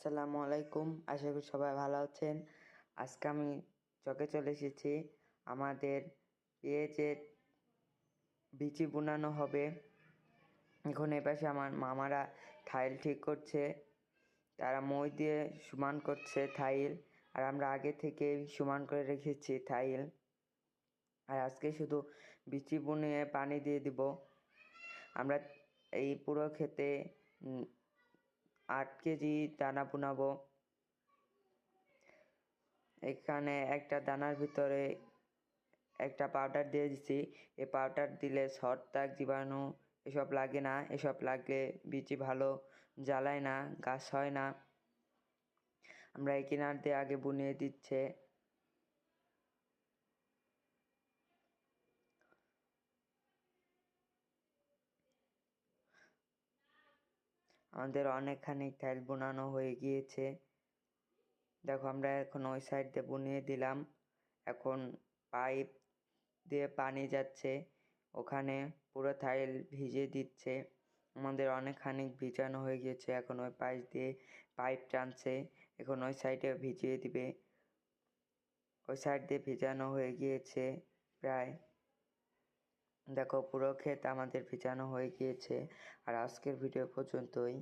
আসসালামু আলাইকুম। আশা করি সবাই ভালো আছেন। আজকে আমি চকে চলে এসেছি। আমাদের পেঁয়াজের বিচি বুনানো হবে, এখন এ পাশে আমার মামারা থাইল ঠিক করছে। তারা মই দিয়ে সমান করছে থাইল। আর আমরা আগে থেকে সমান করে রেখেছি থাইল। আর আজকে শুধু বিচি বুনিয়ে পানি দিয়ে দিব। আমরা এই পুরো খেতে আট কেজি দানা বুনাবো। এখানে একটা দানার ভিতরে একটা পাউডার দিয়ে দিছি। এই পাউডার দিলে দাগ জীবাণু এসব লাগে না। এসব লাগলে বীজ ভালো জ্বালায় না, গাছ হয় না। আমরা এই কিনার দিয়ে আগে বুনিয়ে দিচ্ছে। আমাদের অনেকখানি টাইল বোনানো হয়ে গিয়েছে। দেখো, আমরা এখন ওই সাইড দিয়ে বুনিয়ে দিলাম। এখন পাইপ দিয়ে পানি যাচ্ছে, ওখানে পুরো থাইল ভিজিয়ে দিচ্ছে। আমাদের অনেকখানি ভিজানো হয়ে গিয়েছে, এখন ওই পাইপ দিয়ে পাইপ টানছে, এখন ওই সাইডে ভিজিয়ে দিবে। ওই সাইড দিয়ে ভিজানো হয়ে গিয়েছে প্রায়। দেখো পুরো ক্ষেত আমাদের ভিজানো হয়ে গিয়েছে। আর আজকের ভিডিও পর্যন্তই।